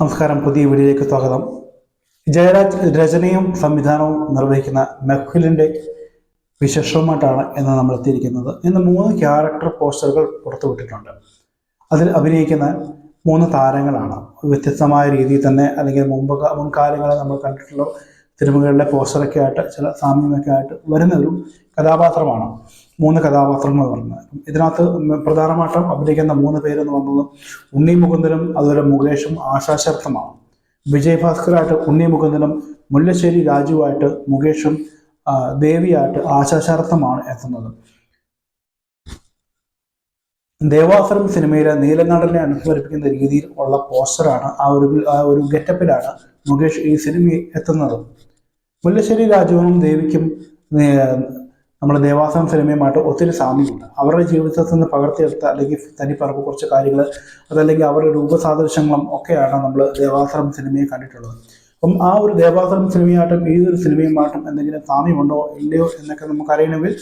നമസ്കാരം. പുതിയ വീഡിയോയിലേക്ക് സ്വാഗതം. ജയരാജ് രചനയും സംവിധാനവും നിർവഹിക്കുന്ന മെഹ്ഫിലിന്റെ വിശേഷവുമായിട്ടാണ് ഇന്ന് നമ്മൾ എത്തിയിരിക്കുന്നത്. ഇന്ന് മൂന്ന് ക്യാരക്ടർ പോസ്റ്ററുകൾ പുറത്തുവിട്ടിട്ടുണ്ട്. അതിൽ അഭിനയിക്കുന്ന മൂന്ന് താരങ്ങളാണ്. വ്യത്യസ്തമായ രീതിയിൽ തന്നെ അല്ലെങ്കിൽ മുമ്പ് മുൻകാലങ്ങളെ നമ്മൾ കണ്ടിട്ടുള്ള സിനിമകളിലെ പോസ്റ്ററൊക്കെ ആയിട്ട് ചില സാമ്യമൊക്കെ ആയിട്ട് വരുന്ന ഒരു കഥാപാത്രമാണ്. മൂന്ന് കഥാപാത്രങ്ങൾ പറയുന്നത് ഇതിനകത്ത് പ്രധാനമായിട്ടും അഭിനയിക്കുന്ന മൂന്ന് പേരെന്ന് പറയുന്നത് ഉണ്ണി മുകുന്ദനും അതുപോലെ മുകേഷും ആശാശർത്ഥമാണ് വിജയ് ഭാസ്കറായിട്ട് ഉണ്ണി മുകുന്ദനും മുല്ലശ്ശേരി രാജുവായിട്ട് മുകേഷും ദേവിയായിട്ട് ആശാശാർത്ഥമാണ് എത്തുന്നത്. ദേവാസുരം സിനിമയിലെ നീലനാടനെ അനുസ്മരിപ്പിക്കുന്ന രീതിയിൽ ഉള്ള പോസ്റ്ററാണ് ആ ഒരു ആ ഒരു ഗെറ്റപ്പിലാണ് മുകേഷ് ഈ സിനിമയിൽ എത്തുന്നത്. മുല്ലശ്ശേരി രാജുവിനും ദേവിക്കും നമ്മുടെ ദേവാസം സിനിമയുമായിട്ട് ഒത്തിരി സാമ്യമുണ്ട്. അവരുടെ ജീവിതത്തിൽ നിന്ന് പകർത്തിയെടുത്ത അല്ലെങ്കിൽ തനിപ്പറപ്പ് കുറച്ച് കാര്യങ്ങൾ അതല്ലെങ്കിൽ അവരുടെ രൂപസാദൃശ്യങ്ങളും ഒക്കെയാണ് നമ്മൾ ദേവാസുരം സിനിമയെ കണ്ടിട്ടുള്ളത്. അപ്പം ആ ഒരു ദേവാസുരം സിനിമയായിട്ടും ഏതൊരു സിനിമയുമായിട്ടും എന്തെങ്കിലും സാമ്യമുണ്ടോ ഇല്ലയോ എന്നൊക്കെ നമുക്ക് അറിയണമെങ്കിൽ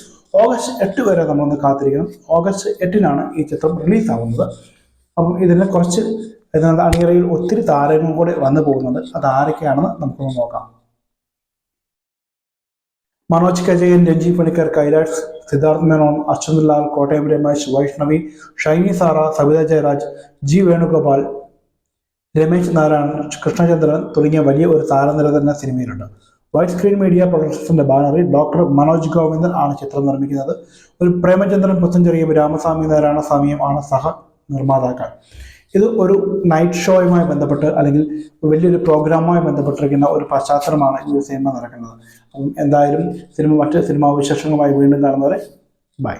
ഓഗസ്റ്റ് എട്ട് വരെ നമ്മളൊന്ന് കാത്തിരിക്കണം. ഓഗസ്റ്റ് എട്ടിനാണ് ഈ ചിത്രം റിലീസാവുന്നത്. അപ്പം ഇതിനെ കുറച്ച് അണിയറയിൽ ഒത്തിരി താരങ്ങൾ കൂടെ വന്നു പോകുന്നുണ്ട്. അത് ആരൊക്കെയാണെന്ന് നമുക്കൊന്ന് നോക്കാം. മനോജ് കജയൻ രഞ്ജി പണിക്കർ കൈലാഷ് സിദ്ധാർത്ഥ് മേനോൻ അച്യുത് ലാൽ കോട്ടയം രമേശ് വൈഷ്ണവി ഷൈനി സാറ സവിത ജയരാജ് ജി വേണുഗോപാൽ രമേശ് നാരായണൻ കൃഷ്ണചന്ദ്രൻ തുടങ്ങിയ വലിയ ഒരു താരനിര തന്നെ സിനിമയിലുണ്ട്. വൈറ്റ് സ്ക്രീൻ മീഡിയ പ്രൊഡക്ഷൻസിന്റെ ബാനറിൽ ഡോക്ടർ മനോജ് ഗോവിന്ദൻ ആണ് ചിത്രം നിർമ്മിക്കുന്നത്. ഒരു പ്രേമചന്ദ്രൻ പുത്തഞ്ചെറിയും രാമസ്വാമി നാരായണ സ്വാമിയും ആണ് സഹ നിർമ്മാതാക്കൾ. ഇത് ഒരു നൈറ്റ് ഷോയുമായി ബന്ധപ്പെട്ട് അല്ലെങ്കിൽ വലിയൊരു പ്രോഗ്രാമുമായി ബന്ധപ്പെട്ടിരിക്കുന്ന ഒരു പശ്ചാത്തലമാണ് ഈ സിനിമ നടക്കുന്നത്. അപ്പം എന്തായാലും സിനിമ മറ്റ് സിനിമാ വിശേഷങ്ങളുമായി വീണ്ടും കാണുന്നവരെ ബൈ